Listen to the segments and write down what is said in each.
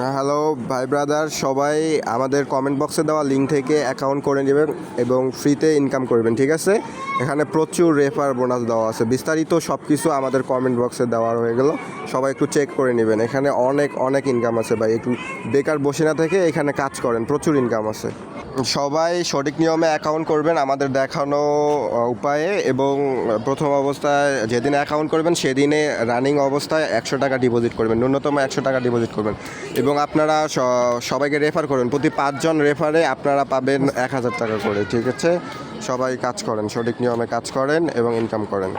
Hello, ভাই brother, সবাই আমাদের কমেন্ট বক্সে দেওয়া লিঙ্ক থেকে অ্যাকাউন্ট করে নেবেন এবং ফ্রিতে ইনকাম করবেন, ঠিক আছে? এখানে প্রচুর রেফার বোনাস দেওয়া আছে। বিস্তারিত সব কিছু আমাদের কমেন্ট বক্সে দেওয়া হয়ে গেল। সবাই একটু চেক করে নেবেন। এখানে অনেক অনেক ইনকাম আছে ভাই। একটু বেকার বসে না থেকে এখানে কাজ করেন, প্রচুর ইনকাম আছে। সবাই সঠিক নিয়মে অ্যাকাউন্ট করবেন আমাদের দেখানো উপায়ে এবং প্রথম অবস্থায় যেদিন অ্যাকাউন্ট করবেন, সেদিনে রানিং অবস্থায় একশো টাকা ডিপোজিট করবেন। ন্যূনতম একশো টাকা ডিপোজিট করবেন। এবং আপনারা সবাইকে রেফার করেন। প্রতি পাঁচজন রেফারে আপনারা পাবেন এক হাজার টাকা করে, ঠিক আছে? সবাই কাজ করেন, সঠিক নিয়মে কাজ করেন এবং ইনকাম করেন।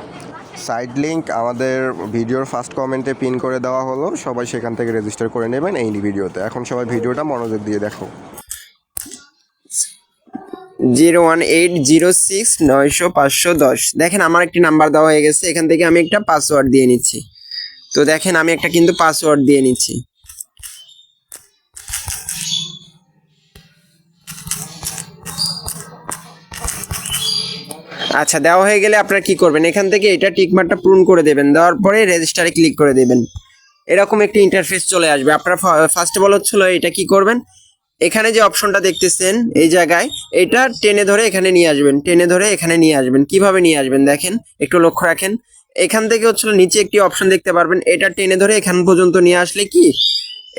সাইড লিঙ্ক আমাদের ভিডিওর ফার্স্ট কমেন্টে পিন করে দেওয়া হলো, সবাই সেখান থেকে রেজিস্টার করে নেবেন এই ভিডিওতে এখন সবাই ভিডিওটা মনোযোগ দিয়ে দেখো। Zero one eight zero six নয়শো পাঁচশো দশ। দেখেন, আমার একটি নাম্বার দেওয়া হয়ে গেছে, এখান থেকে আমি একটা পাসওয়ার্ড দিয়ে নিচ্ছি। তো দেখেন, আমি একটা কিন্তু পাসওয়ার্ড দিয়ে নিচ্ছি। আচ্ছা দেওয়া হয়ে গেলে আপনারা কি করবেন? এখান থেকে এটা টিকমার্কটা পূরণ করে দেবেন। দেওয়ার পরে রেজিস্টারে ক্লিক করে দেবেন। এরকম একটি ইন্টারফেস চলে আসবে। আপনারা ফার্স্ট অল হচ্ছিল এটা কি করবেন? এখানে যে অপশনটা দেখতেছেন, এই জায়গায়, এটা টেনে ধরে এখানে নিয়ে আসবেন। টেনে ধরে এখানে নিয়ে আসবেন। কীভাবে নিয়ে আসবেন দেখেন? একটু লক্ষ্য রাখেন। এখান থেকে হচ্ছিল নিচে একটি অপশন দেখতে পারবেন। এটা টেনে ধরে এখান পর্যন্ত নিয়ে আসলে কি?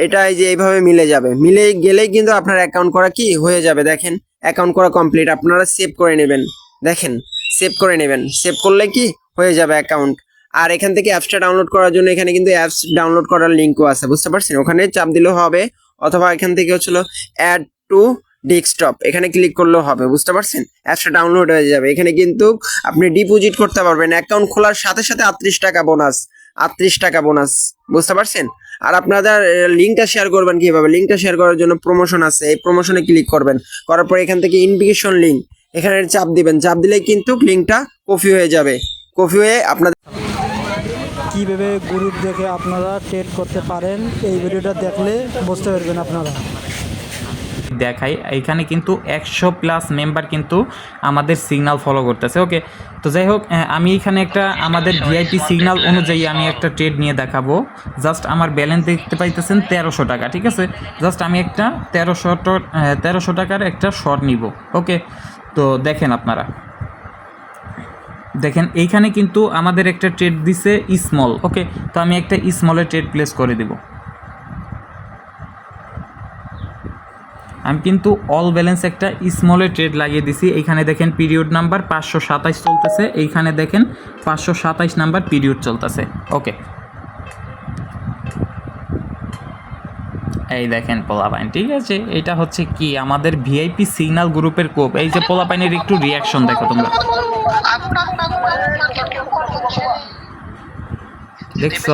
এটা এই যে এইভাবে মিলে যাবে। মিলে গেলেই কিন্তু আপনার অ্যাকাউন্ট করা কি? হয়ে যাবে। দেখেন অ্যাকাউন্ট করা কমপ্লিট আপনারা সেভ করে নেবেন। দেখেন সেভ করে নেবেন। সেভ করলে কি? হয়ে যাবে অ্যাকাউন্ট আর এখান থেকে অ্যাপসটা ডাউনলোড করার জন্য এখানে কিন্তু অ্যাপস ডাউনলোড করার লিঙ্কও আছে, বুঝতে পারছেন? ওখানে চাপ দিলেও হবে, অথবা এখান থেকে হচ্ছিল অ্যাড টু ডেস্কটপ এখানে ক্লিক করলেও হবে, বুঝতে পারছেন? অ্যাপসটা ডাউনলোড হয়ে যাবে। এখানে কিন্তু আপনি ডিপোজিট করতে পারবেন। অ্যাকাউন্ট খোলার সাথে সাথে আটত্রিশ টাকা বোনাস আটত্রিশ টাকা বোনাস বুঝতে পারছেন? আর আপনাদের লিঙ্কটা শেয়ার করবেন কীভাবে? লিঙ্কটা শেয়ার করার জন্য প্রমোশন আছে, এই প্রমোশনে ক্লিক করবেন। করার পর এখান থেকে ইনভিটেশন লিঙ্ক এখানে চাপ দিবেন। চাপ দিলেই কিন্তু লিঙ্কটা কপি হয়ে যাবে। কপি হয়ে আপনাদের কীভাবে গ্রুপ দেখে আপনারা ট্রেড করতে পারেন এই ভিডিওটা দেখলে বুঝতে পারবেন আপনারা। দেখাই এখানে কিন্তু একশো প্লাস মেম্বার কিন্তু আমাদের সিগনাল ফলো করতেছে ওকে তো যাই হোক আমি এখানে একটা আমাদের ভিআইপি সিগনাল অনুযায়ী আমি একটা ট্রেড নিয়ে দেখাবো। জাস্ট আমার ব্যালেন্স দেখতে পাইতেছেন তেরোশো টাকা ঠিক আছে? জাস্ট আমি একটা তেরোশো তেরোশো টাকার একটা শর্ট নিব ওকে তো দেখেন আপনারা। দেখেন, এইখানে কিন্তু আমাদের একটা ট্রেড দিছে স্মল ওকে তো আমি একটা স্মলের ট্রেড প্লেস করে দেবো। আমি কিন্তু অল ব্যালেন্স একটা স্মলে ট্রেড লাগিয়ে দিছি। এইখানে দেখেন পিরিয়ড নাম্বার পাঁচশো সাতাইশ চলতেছে। এইখানে দেখেন পাঁচশো সাতাইশ নাম্বার পিরিয়ড চলতেছে ওকে এই দেখেন পোলাপাইন, ঠিক আছে? এটা হচ্ছে কি আমাদের ভিআইপি সিগন্যাল গ্রুপের কোপ এই যে পোলাপাইনের একটু রিয়াকশন দেখো তোমরা। দেখছ?